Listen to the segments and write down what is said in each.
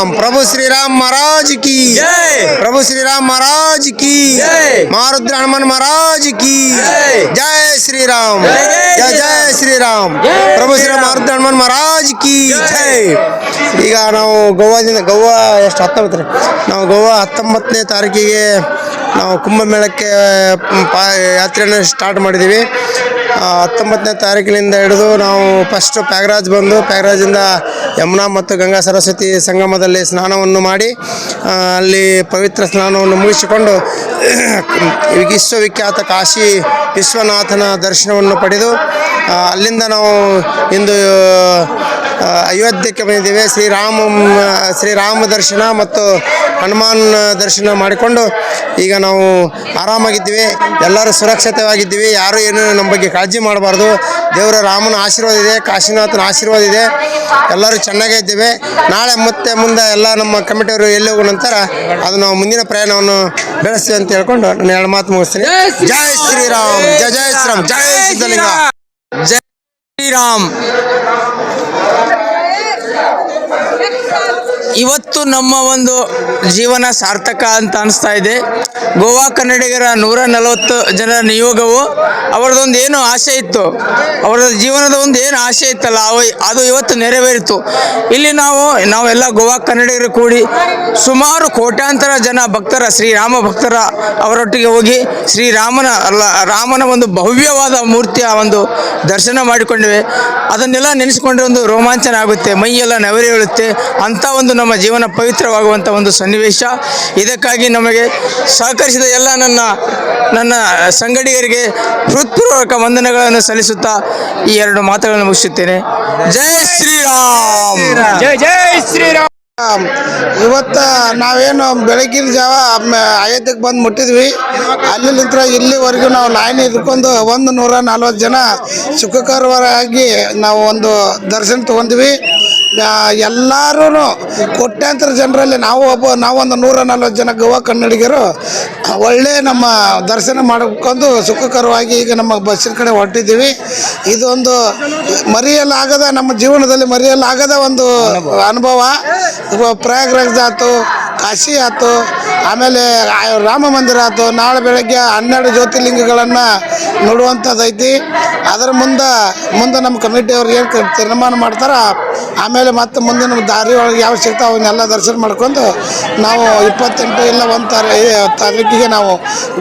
ಶ್ರೀರಾಮ್. ప్రభు శ్రీరామ్ మహారాజ్ ಪ್ರಭು ಶ್ರೀರಾಮ್ శ్రీరామ్ ಕಿ. కి మారుద్ర ಮಹಾರಾಜ್ ಕಿ. ಜೈ. జయ ಶ್ರೀರಾಮ್. ಜೈ జయ ಶ್ರೀರಾಮ್. ಪ್ರಭು ಶ್ರೀರಾಮ್ ಮಾರುದ್ರ ಹನುಮಾನ್ ಮಹಾರಾಜ್ ಕಿ. ಜೈ. ಈಗ ನಾವು ಗೋವಾದಿಂದ ಗೋವಾ ಎಷ್ಟು ಹತ್ತೊಂಬತ್ತು ರೀ ನಾವು ಗೋವಾ ಹತ್ತೊಂಬತ್ತನೇ ತಾರೀಕಿಗೆ ನಾವು ಕುಂಭಮೇಳಕ್ಕೆ ಪಾ ಯಾತ್ರೆಯನ್ನು ಸ್ಟಾರ್ಟ್ ಮಾಡಿದ್ದೀವಿ. ಹತ್ತೊಂಬತ್ತನೇ ತಾರೀಕಿನಿಂದ ಹಿಡಿದು ನಾವು ಫಸ್ಟ್ ಪ್ಯಾಗರಾಜ್ ಬಂದು ಪ್ಯಾಗರಾಜಿಂದ ಯಮುನಾ ಮತ್ತು ಗಂಗಾ ಸರಸ್ವತಿ ಸಂಗಮದಲ್ಲಿ ಸ್ನಾನವನ್ನು ಮಾಡಿ ಅಲ್ಲಿ ಪವಿತ್ರ ಸ್ನಾನವನ್ನು ಮುಗಿಸಿಕೊಂಡು ವಿಶ್ವವಿಖ್ಯಾತ ಕಾಶಿ ವಿಶ್ವನಾಥನ ದರ್ಶನವನ್ನು ಪಡೆದು ಅಲ್ಲಿಂದ ನಾವು ಇಂದು ಅಯೋಧ್ಯಕ್ಕೆ ಬಂದಿದ್ದೇವೆ. ಶ್ರೀರಾಮ ಶ್ರೀರಾಮ ದರ್ಶನ ಮತ್ತು ಹನುಮಾನ್ ದರ್ಶನ ಮಾಡಿಕೊಂಡು ಈಗ ನಾವು ಆರಾಮಾಗಿದ್ದೀವಿ. ಎಲ್ಲರೂ ಸುರಕ್ಷಿತವಾಗಿದ್ದೀವಿ. ಯಾರು ಏನು ನಮ್ಮ ಬಗ್ಗೆ ಕಾಳಜಿ ಮಾಡಬಾರ್ದು. ದೇವರ ರಾಮನ ಆಶೀರ್ವಾದ ಇದೆ, ಕಾಶಿನಾಥನ ಆಶೀರ್ವಾದ ಇದೆ. ಎಲ್ಲರೂ ಚೆನ್ನಾಗೇ ಇದ್ದೇವೆ. ನಾಳೆ ಮತ್ತೆ ಮುಂದೆ ಎಲ್ಲ ನಮ್ಮ ಕಮಿಟಿಯವರು ಎಲ್ಲಿ ಹೋಗೋ ನಂತರ ಅದು ನಾವು ಮುಂದಿನ ಪ್ರಯಾಣವನ್ನು ಬೆಳೆಸ್ತೀವಿ ಅಂತ ಹೇಳ್ಕೊಂಡು ನಾನು ಎರಡು ಮಾತು ಮುಗಿಸ್ತೀನಿ. ಜೈ ಶ್ರೀರಾಮ್. ಜಯ ಜಯ ಶ್ರೀರಾಮ್. ಜೈ ಸಿದ್ಧಲಿಂಗ. ಜೈ ಶ್ರೀರಾಮ್. ಇವತ್ತು ನಮ್ಮ ಒಂದು ಜೀವನ ಸಾರ್ಥಕ ಅಂತ ಅನಿಸ್ತಾ ಇದೆ. ಗೋವಾ ಕನ್ನಡಿಗರ ನೂರ ನಲವತ್ತು ಜನರ ನಿಯೋಗವು ಅವರದೊಂದು ಏನು ಆಸೆ ಇತ್ತು, ಅವರ ಜೀವನದ ಒಂದು ಏನು ಆಸೆ ಇತ್ತಲ್ಲ ಅದು ಇವತ್ತು ನೆರವೇರಿತು. ಇಲ್ಲಿ ನಾವು, ನಾವೆಲ್ಲ ಗೋವಾ ಕನ್ನಡಿಗರು ಕೂಡಿ ಸುಮಾರು ಕೋಟ್ಯಾಂತರ ಜನ ಭಕ್ತರ, ಶ್ರೀರಾಮ ಭಕ್ತರ ಅವರೊಟ್ಟಿಗೆ ಹೋಗಿ ಶ್ರೀರಾಮನ ಅಲ್ಲ, ರಾಮನ ಒಂದು ಭವ್ಯವಾದ ಮೂರ್ತಿಯ ಒಂದು ದರ್ಶನ ಮಾಡಿಕೊಂಡಿವೆ. ಅದನ್ನೆಲ್ಲ ನೆನೆಸಿಕೊಂಡ್ರೆ ಒಂದು ರೋಮಾಂಚನ ಆಗುತ್ತೆ, ಮೈಯೆಲ್ಲ ನವರೇಳುತ್ತೆ ಅಂಥ ಒಂದು ನಮ್ಮ ಜೀವನ ಪವಿತ್ರವಾಗುವಂಥ ಒಂದು ಸನ್ನಿವೇಶ. ಇದಕ್ಕಾಗಿ ನಮಗೆ ಸಹಕರಿಸಿದ ಎಲ್ಲ ನನ್ನ ನನ್ನ ಸಂಗಡಿಗರಿಗೆ ಹೃತ್ಪೂರ್ವಕ ವಂದನೆಗಳನ್ನು ಸಲ್ಲಿಸುತ್ತಾ ಈ ಎರಡು ಮಾತುಗಳನ್ನು ಮುಗಿಸುತ್ತೇನೆ. ಜೈ ಶ್ರೀರಾಮ್! ಜೈ ಜೈ ಶ್ರೀರಾಮ್! ಇವತ್ತ ನಾವೇನು ಬೆಳಗಿನ ಜಾವ ಅಯೋಧ್ಯಕ್ಕೆ ಅಯೋಧ್ಯೆಗೆ ಬಂದು ಮುಟ್ಟಿದ್ವಿ. ಅಲ್ಲಿಂದ ಇಲ್ಲಿವರೆಗೂ ನಾವು ಲೈನ್ ಇದ್ಕೊಂಡು ಒಂದು ನೂರ ನಲ್ವತ್ತು ಜನ ಸುಖಕರವಾಗಿ ನಾವು ಒಂದು ದರ್ಶನ ತಗೊಂಡ್ವಿ. ಎಲ್ಲರೂ ಕೋಟ್ಯಾಂತರ ಜನರಲ್ಲಿ ನಾವು ಒಬ್ಬ, ನಾವೊಂದು ನೂರ ನಲ್ವತ್ತು ಜನ ಗೋವಾ ಕನ್ನಡಿಗರು, ಒಳ್ಳೆ ನಮ್ಮ ದರ್ಶನ ಮಾಡ್ಕೊಂಡು ಸುಖಕರವಾಗಿ ಈಗ ನಮ್ಮ ಬಸ್ಸಿನ ಕಡೆ ಹೊರಟಿದ್ದೀವಿ. ಇದೊಂದು ಮರೆಯಲಾಗದ, ನಮ್ಮ ಜೀವನದಲ್ಲಿ ಮರೆಯಲಾಗದ ಒಂದು ಅನುಭವ. ಪ್ರಯಾಗ್ರಾಜ್ ಆಯ್ತು ಕಾಶಿ ಆಯ್ತು. ಆಮೇಲೆ ರಾಮ ಮಂದಿರ ಆಯ್ತು. ನಾಳೆ ಬೆಳಗ್ಗೆ ಹನ್ನೆರಡು ಜ್ಯೋತಿರ್ಲಿಂಗಗಳನ್ನು ನೋಡುವಂಥದ್ದೈತಿ. ಅದರ ಮುಂದೆ ಮುಂದೆ ನಮ್ಮ ಕಮಿಟಿಯವ್ರು ಏನು ತೀರ್ಮಾನ ಮಾಡ್ತಾರ, ಆಮೇಲೆ ಮತ್ತೆ ಮುಂದೆ ನಮ್ಮ ದಾರಿ ಒಳಗೆ ಯಾವ ಸಿಗ್ತಾವೆ ಅವನ್ನೆಲ್ಲ ದರ್ಶನ ಮಾಡ್ಕೊಂಡು ನಾವು ಇಪ್ಪತ್ತೆಂಟು ಇಲ್ಲ ಒಂದು ತಾರೀ ತಾರೀಕಿಗೆ ನಾವು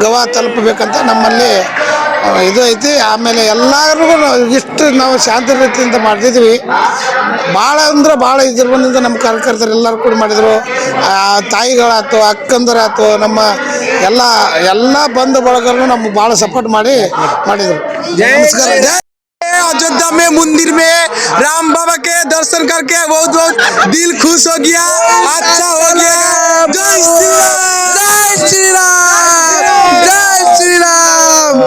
ಗೋವಾ ತಲುಪಬೇಕಂತ ನಮ್ಮಲ್ಲಿ ಇದು ಐತಿ. ಆಮೇಲೆ ಎಲ್ಲರಿಗೂ ನಾವು ಇಷ್ಟು ನಾವು ಶಾಂತಿ ರೀತಿಯಿಂದ ಮಾಡ್ತಿದ್ವಿ. ಭಾಳ ಅಂದ್ರೆ ಭಾಳ ಇದ್ರ ಬಂದಿಂದ ನಮ್ಮ ಕಾರ್ಯಕರ್ತರು ಎಲ್ಲರೂ ಕೂಡ ಮಾಡಿದರು ತಾಯಿಗಳಾಯ್ತು ಅಕ್ಕಂದರಾಯ್ತು ನಮ್ಮ ಎಲ್ಲ ಎಲ್ಲ ಬಂಧು ಬಳಗರು ನಮ್ಗೆ ಭಾಳ ಸಪೋರ್ಟ್ ಮಾಡಿ ಮಾಡಿದರು ನಮಸ್ಕಾರ ಜೈ अयोध्या में मंदिर में राम बाबा के दर्शन करके बहुत बहुत दिल खुश हो गया अच्छा हो गया जय श्री राम जय श्री राम जय श्री राम